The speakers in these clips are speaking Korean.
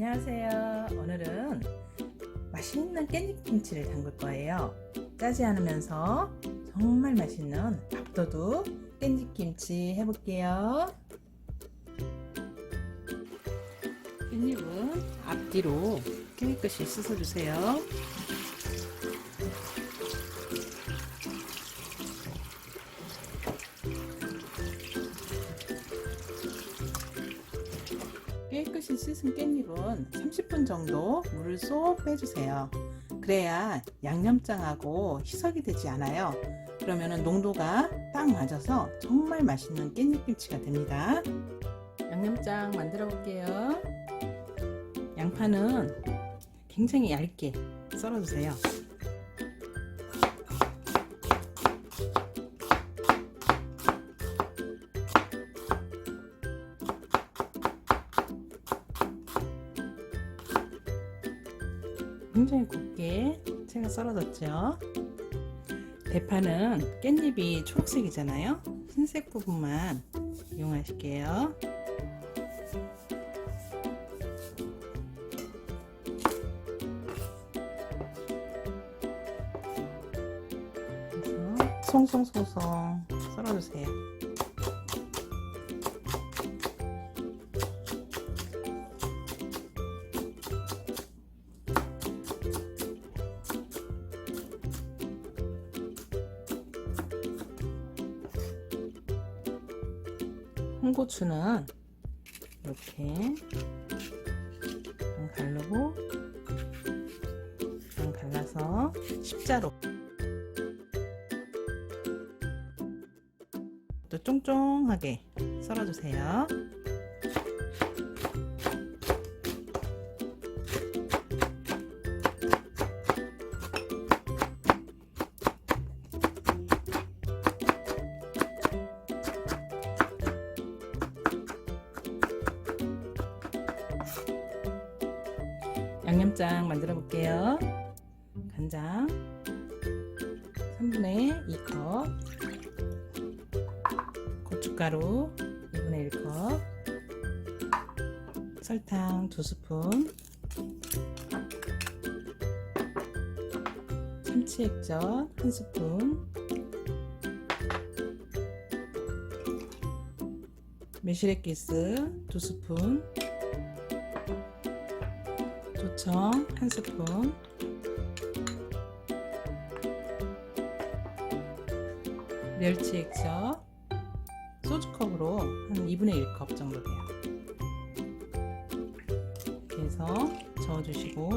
안녕하세요. 오늘은 맛있는 깻잎김치를 담글 거예요. 짜지 않으면서 정말 맛있는 밥도둑 깻잎김치 해볼게요. 깻잎은 앞뒤로 깨끗이 씻어주세요. 깨끗이 씻은 깻잎은 30분 정도 물을 쏙 빼주세요. 그래야 양념장하고 희석이 되지 않아요. 그러면 농도가 딱 맞아서 정말 맛있는 깻잎김치가 됩니다. 양념장 만들어 볼게요. 양파는 굉장히 얇게 썰어주세요. 굉장히 곱게 채가 썰어졌죠. 대파는 깻잎이 초록색이잖아요. 흰색 부분만 이용하실게요. 송송송송 썰어주세요. 홍고추는 이렇게 반 갈르고 반 갈라서 십자로 또 쫑쫑하게 썰어주세요. 양념장 만들어 볼게요. 간장. 3분의 2컵, 고춧가루 2분의 1컵, 설탕 2스푼, 참치 액젓 1스푼, 매실액기스 2스푼, 조청 한 스푼. 멸치 액젓. 소주컵으로 한 2분의 1컵 정도 돼요. 이렇게 해서 저어주시고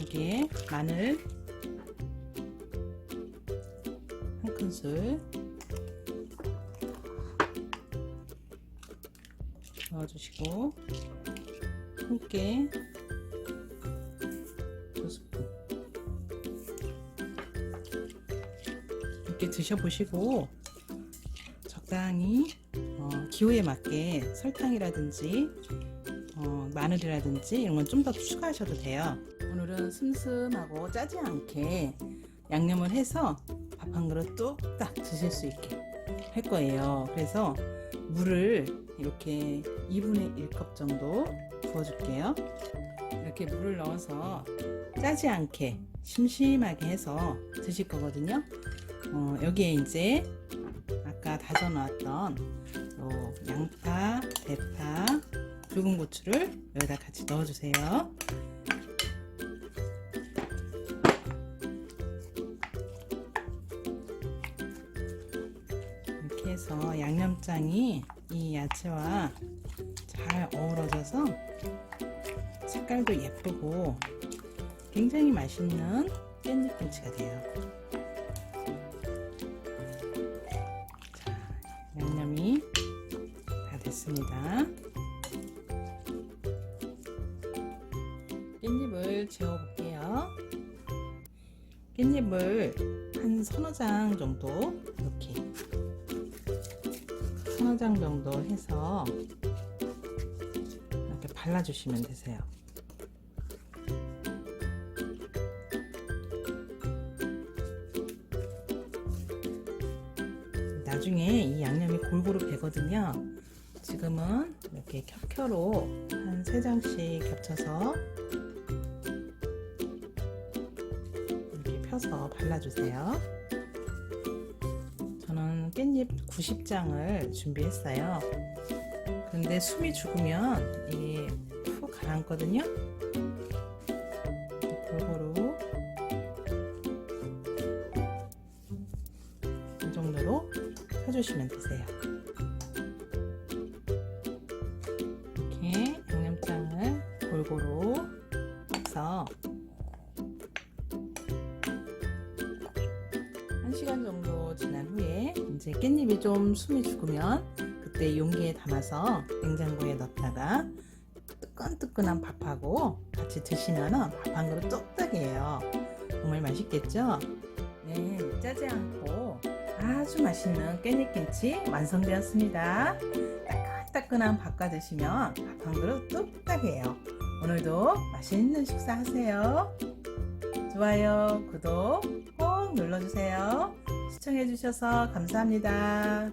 여기에 마늘 한 큰술 넣어주시고 스푼 이렇게 드셔보시고 적당히 어, 기호에 맞게 설탕이라든지 어, 마늘이라든지 이런 건 좀 더 추가하셔도 돼요. 오늘은 슴슴하고 짜지 않게 양념을 해서 밥 한 그릇 뚝딱 드실 수 있게 할 거예요. 그래서 물을 이렇게 2분의 1컵 정도 부어줄게요. 이렇게 물을 넣어서 짜지 않게 심심하게 해서 드실 거거든요. 어, 여기에 이제 아까 다져 놨던 요 양파, 대파, 붉은 고추를 여기다 같이 넣어주세요. 이렇게 해서 양념장이 이 야채와 잘 어우러져서 색깔도 예쁘고 굉장히 맛있는 깻잎 김치가 돼요. 자, 양념이 다 됐습니다. 깻잎을 재워볼게요. 깻잎을 한 서너 장 정도 이렇게 서너 장 정도 해서 발라주시면 되세요. 나중에 이 양념이 골고루 배거든요. 지금은 이렇게 켜켜로 한 세 장씩 겹쳐서 이렇게 펴서 발라주세요. 저는 깻잎 90장을 준비했어요. 근데 숨이 죽으면 이 가라앉거든요. 골고루 이 정도로 펴주시면 되세요. 이렇게 양념장을 골고루 해서 1시간 정도 지난 후에 이제 깻잎이 좀 숨이 죽으면 그때 용기에 담아서 냉장고에 넣다가 뜨끈뜨끈한 밥하고 같이 드시면 밥 한 그릇 뚝딱이에요. 정말 맛있겠죠? 네, 짜지 않고 아주 맛있는 깻잎김치 완성되었습니다. 따끈따끈한 밥과 드시면 밥 한 그릇 뚝딱이에요. 오늘도 맛있는 식사 하세요. 좋아요, 구독 꼭 눌러주세요. 시청해주셔서 감사합니다.